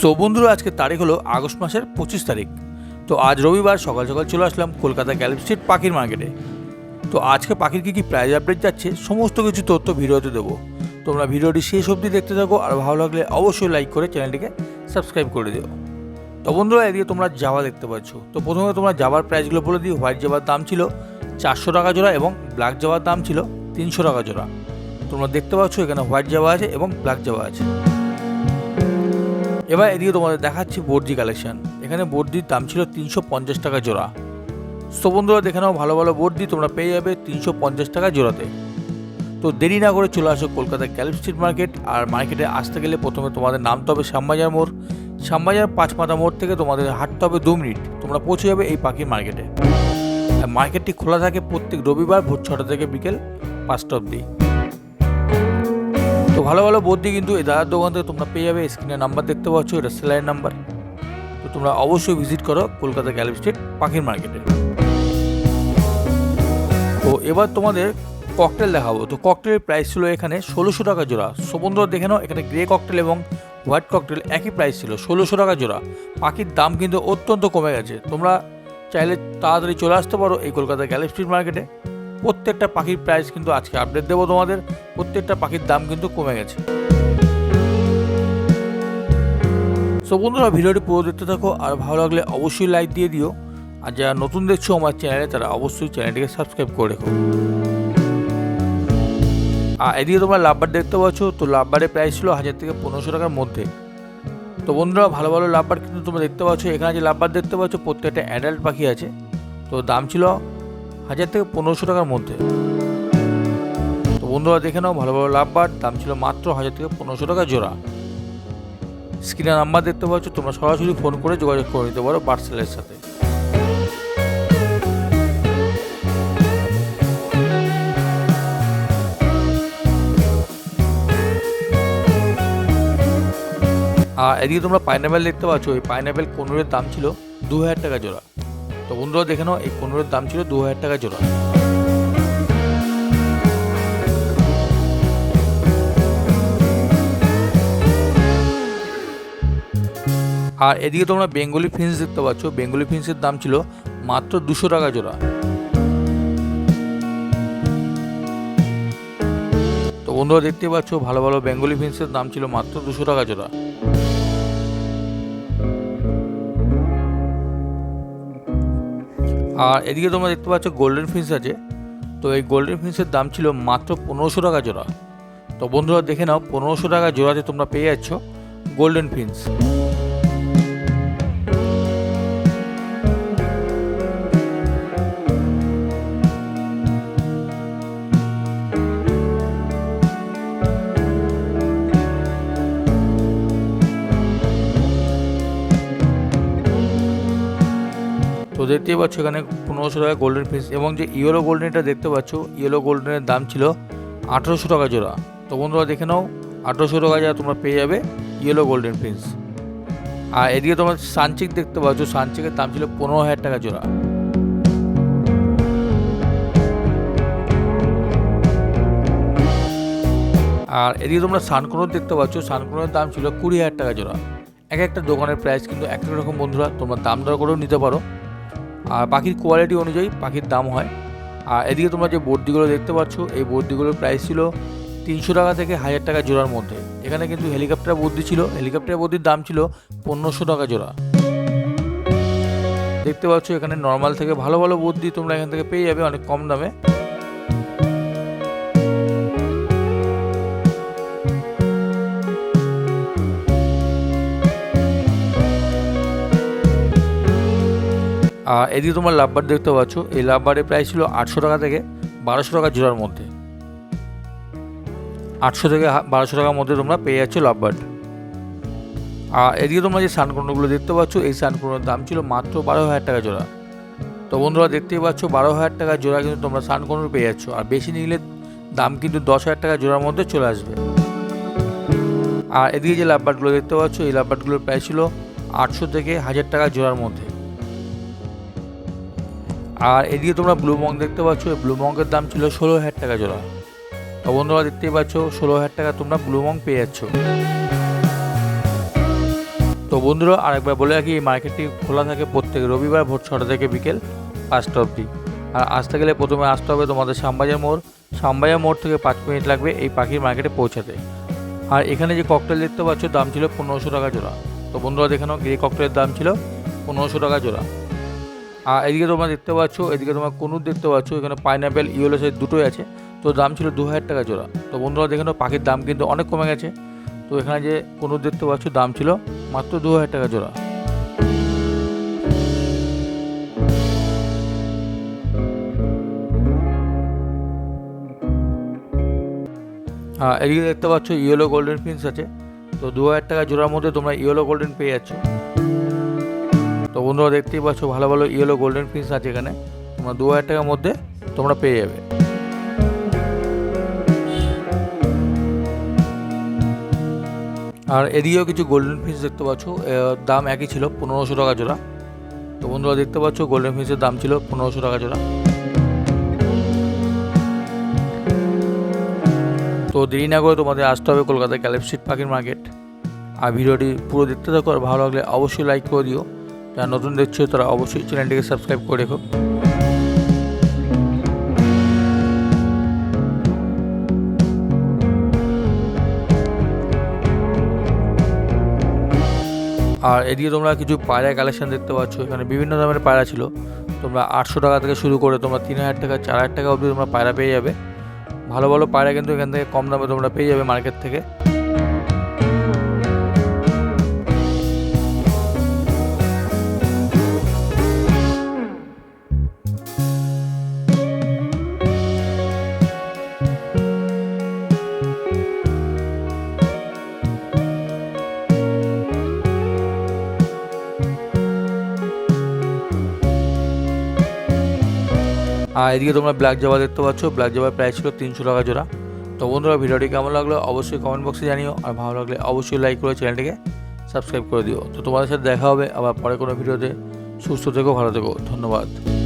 So বন্ধুরা আজকে তারিখ হলো আগস্ট মাসের পঁচিশ তারিখ। তো আজ রবিবার সকাল সকাল চলে আসলাম কলকাতা গ্যালেপ স্ট্রিট পাখির মার্কেটে। তো আজকে পাখির কী কী প্রাইজ আপডেট যাচ্ছে, সমস্ত কিছু তথ্য ভিডিওতে দেবো। তোমরা ভিডিওটি শেষ অবধি দেখতে থাকো, আর ভালো লাগলে অবশ্যই লাইক করে চ্যানেলটিকে সাবস্ক্রাইব করে দিও। তো বন্ধুরা, এদিকে তোমরা জাভা দেখতে পাচ্ছ। তো প্রথমে তোমরা জাভার প্রাইসগুলো বলে দিই, হোয়াইট জাভার দাম ছিল চারশো টাকা জোড়া এবং ব্ল্যাক জাভার দাম ছিল তিনশো টাকা জোড়া। তোমরা দেখতে পাচ্ছ এখানে হোয়াইট জাভা আছে এবং ব্ল্যাক জাভা আছে। এবার এদিকে তোমাদের দেখাচ্ছি বর্জি কালেকশন এখানে বর্দির দাম ছিল তিনশো পঞ্চাশ টাকা জোড়া। সো বন্ধুরা, দেখে নাও ভালো ভালো বর্দি তোমরা পেয়ে যাবে তিনশো পঞ্চাশ টাকা জোড়াতে। তো দেরি না করে চলে আসো কলকাতার ক্যালিপ স্ট্রিট মার্কেট, আর মার্কেটে আসতে গেলে প্রথমে তোমাদের নামতে হবে শ্যামবাজার মোড়। শ্যামবাজার পাঁচ পাঁচমাথা মোড় থেকে তোমাদের হাঁটতে হবে দু মিনিট, তোমরা পৌঁছে যাবে এই পাখির মার্কেটে। আর মার্কেটটি খোলা থাকে প্রত্যেক রবিবার ভোর ছটা থেকে বিকেল পাঁচটা অবধি। তো ভালো ভালো বদ্যি কিন্তু এই দাদার দোকান থেকে তোমরা পেয়ে যাবে। স্ক্রিনে নাম্বার দেখতে পাচ্ছ, এটা সেলাইয়ের নাম্বার তো তোমরা অবশ্যই ভিজিট করো কলকাতা গ্যালেপ স্ট্রিট পাখির মার্কেটে তো এবার তোমাদের ককটেল দেখাবো। তো ককটেলের প্রাইস ছিল এখানে ষোলোশো টাকা জোড়া। সো বন্ধুরা দেখে নাও, এখানে গ্রে ককটেল এবং হোয়াইট ককটেল একই প্রাইস ছিল, ষোলোশো টাকা জোড়া। পাখির দাম কিন্তু অত্যন্ত কমে গেছে। তোমরা চাইলে তাড়াতাড়ি চলে আসতে পারো এই কলকাতা গ্যালেপ স্ট্রিট মার্কেটে প্রত্যেকটা পাখির প্রাইস কিন্তু আজকে আপডেট দেবো তোমাদের। প্রত্যেকটা পাখির দাম কিন্তু কমে গেছে। সো বন্ধুরা, ভিডিওটি পুরো দেখতে থাকো, আর ভালো লাগলে অবশ্যই লাইক দিয়ে দিও। আর যারা নতুন দেখছ আমার চ্যানেলে তারা অবশ্যই চ্যানেলটিকে সাবস্ক্রাইব করে রেখো। আর এদিকে তোমরা লাভবার দেখতে পাচ্ছ, তো লাভবারের প্রাইস ছিল হাজার থেকে পনেরোশো টাকার মধ্যে। তো বন্ধুরা, ভালো ভালো লাভবার কিন্তু তোমরা দেখতে পাচ্ছ। এখানে যে লাভবার দেখতে পাচ্ছ, প্রত্যেকটা অ্যাডাল্ট পাখি আছে। তো দাম ছিল হাজার থেকে পনেরোশো টাকার মধ্যে। তো বন্ধুরা, দেখে নাও, ভালো ভালো লাভবার দাম ছিল মাত্র হাজার থেকে পনেরোশো টাকা জোড়া। স্ক্রিনে নাম্বার দেখতে পাচ্ছ, তোমরা সরাসরি ফোন করে যোগাযোগ করে নিতে পারো পার্সেলের সাথে। আর এদিকে তোমরা পাইনাপেল দেখতে পাচ্ছ এই পাইনাপেল কোনোরের দাম ছিল দু হাজার টাকা জোড়া। তো বন্ধুরা, দেখে নাও, এই কোনোরের দাম ছিল দু হাজার টাকা জোড়া। আর এদিকে তোমরা বেঙ্গলি ফিন্স দেখতে পাচ্ছ। বেঙ্গলি ফিন্সের দাম ছিল মাত্র দুশো টাকা জোড়া। তো বন্ধুরা, দেখতে পাচ্ছ, ভালো ভালো বেঙ্গলি ফিন্সের দাম ছিল মাত্র দুশো টাকা জোড়া। আর এদিকে তোমরা দেখতে পাচ্ছ গোল্ডেন ফিন্স আছে। তো এই গোল্ডেন ফিন্সের দাম ছিল মাত্র পনেরোশো টাকা জোড়া। তো বন্ধুরা দেখে নাও, পনেরোশো টাকা জোড়াতে তোমরা পেয়ে যাচ্ছ গোল্ডেন ফিন্স তো দেখতেই পাচ্ছ এখানে পনেরোশো টাকা গোল্ডেন ফিস এবং যে ইয়েলো গোল্ডেনটা দেখতে পাচ্ছ ইয়েলো গোল্ডেনের দাম ছিল আঠেরোশো টাকা জোড়া। তো বন্ধুরা দেখে নাও, আঠেরোশো টাকা যা তোমরা পেয়ে যাবে ইয়েলো গোল্ডেন ফিন্স আর এদিকে তোমার সানচিক দেখতে পাচ্ছ, সানচিকের দাম ছিল পনেরো হাজার টাকা জোড়া। আর এদিকে তোমরা সানকোনোর দেখতে পাচ্ছ, সানকোনোর দাম ছিল কুড়ি হাজার টাকা জোড়া। এক একটা দোকানের প্রাইস কিন্তু এক এক রকম বন্ধুরা, তোমরা দাম দর করেও নিতে পারো। আর পাখির কোয়ালিটি অনুযায়ী পাখির দাম হয়। আর এদিকে তোমরা যে বর্দিগুলো দেখতে পাচ্ছ, এই বর্দিগুলোর প্রাইস ছিল তিনশো টাকা থেকে হাজার টাকা জোড়ার মধ্যে। এখানে কিন্তু হেলিকপ্টার বর্দি ছিল। হেলিকপ্টার বর্দির দাম ছিল পনেরোশো টাকা জোড়া। দেখতে পাচ্ছ এখানে নর্মাল থেকে ভালো ভালো বর্দি তোমরা এখান থেকে পেয়ে যাবে অনেক কম দামে। এদিকে তোমার লাভবার দেখতে পাচ্ছ, এই লাভবারের প্রাইস ছিল আটশো টাকা থেকে বারোশো টাকা জোড়ার মধ্যে। আটশো থেকে বারোশো টাকার মধ্যে তোমরা পেয়ে যাচ্ছ লাভবার্ড আর এদিকে তোমরা যে সানকোনগুলো দেখতে পাচ্ছ, এই সানকোনোর দাম ছিল মাত্র বারো হাজার টাকা জোড়া। তো বন্ধুরা দেখতেই পাচ্ছ, বারো হাজার টাকা জোড়া কিন্তু তোমরা সানকোনোর পেয়ে যাচ্ছ, আর বেশি নিলে দাম কিন্তু দশ হাজার টাকা জোড়ার মধ্যে চলে আসবে। আর এদিকে যে লাভবার্ডগুলো দেখতে পাচ্ছ, এই লাভবার্ডগুলোর প্রাইস ছিল আটশো থেকে হাজার টাকা জোড়ার মধ্যে। আর এদিকে তোমরা ব্লু মং দেখতে পাচ্ছ, এই ব্লু মঙ্কের দাম ছিল ষোলো হাজার টাকা জোড়া। তো বন্ধুরা দেখতেই পাচ্ছ, ষোলো হাজার টাকা তোমরা ব্লু মং পেয়ে যাচ্ছ। তো বন্ধুরা, আরেকবার বলে রাখি, এই মার্কেটটি খোলা থাকে প্রত্যেক রবিবার ভোর ছটা থেকে বিকেল পাঁচটা অবধি। আর আসতে গেলে প্রথমে আসতে হবে তোমাদের শ্যামবাজার মোড়। শ্যামবাজার মোড় থেকে পাঁচ মিনিট লাগবে এই পাখির মার্কেটে পৌঁছাতে। আর এখানে যে ককটেল দেখতে পাচ্ছ, দাম ছিল পনেরোশো টাকা জোড়া। তো বন্ধুরা দেখে নাও গ্রে ককটেলের দাম ছিল পনেরোশো টাকা জোড়া। আর এদিকে তোমরা দেখতে পাচ্ছ, এদিকে তোমরা কনুর দেখতে পাচ্ছ, এখানে পাইনাপেল ইয়েলো সাইজ দুটোই আছে। তো দাম ছিল দু হাজার টাকা জোড়া। তো বন্ধুরা দেখে নাও, পাখির দাম কিন্তু অনেক কমে গেছে। তো এখানে যে কনুর দেখতে পাচ্ছ, দাম ছিল মাত্র দু হাজার টাকা জোড়া। হ্যাঁ এদিকে দেখতে পাচ্ছ ইয়েলো গোল্ডেন ফিন্স আছে। তো দু হাজার টাকা জোড়ার মধ্যে তোমরা ইয়েলো গোল্ডেন পেয়ে যাচ্ছ। তো বন্ধুরা দেখতেই পাচ্ছ, ভালো ভালো ইয়েলো গোল্ডেন ফিন্স আছে এখানে। তোমরা দু হাজার টাকার মধ্যে তোমরা পেয়ে যাবে। আর এদিকেও কিছু গোল্ডেন ফিন্স দেখতে পাচ্ছ দাম একই ছিল, পনেরোশো টাকা জোড়া। তো বন্ধুরা দেখতে পাচ্ছ গোল্ডেন ফিন্সের দাম ছিল পনেরোশো টাকা জোড়া। তো দেরি না করে তোমাদের আসতে হবে কলকাতায় ক্যালেপ স্ট্রিট পাখির মার্কেট আর ভিডিওটি পুরো দেখতে থাকো, আর ভালো লাগলে অবশ্যই লাইক করে দিও। যারা নতুন দেখছ, তারা অবশ্যই চ্যানেলটিকে সাবস্ক্রাইব করে রেখো। আর এদিকে তোমরা কিছু পায়রা কালেকশন দেখতে পাচ্ছ, এখানে বিভিন্ন দামের পায়রা ছিল। তোমরা আটশো টাকা থেকে শুরু করে তোমরা তিন হাজার টাকা, চার হাজার টাকা অবধি তোমরা পায়রা পেয়ে যাবে। ভালো ভালো পায়রা কিন্তু এখান থেকে কম দামে তোমরা পেয়ে যাবে মার্কেট থেকে। আর এদিকে তোমরা ব্ল্যাক জাবা দেখতে পাচ্ছ। ব্ল্যাক জাবার প্রাইস ছিল তিনশো টাকা জোড়া। তো বন্ধুরা, ভিডিওটি কেমন লাগল অবশ্যই কমেন্ট বক্সে জানিও। আর ভালো লাগলে অবশ্যই লাইক করে চ্যানেলটিকে সাবস্ক্রাইব করে দিও। তো তোমাদের সাথে দেখা হবে আবার পরে কোনো ভিডিওতে। সুস্থ থেকো, ভালো থেকো। ধন্যবাদ।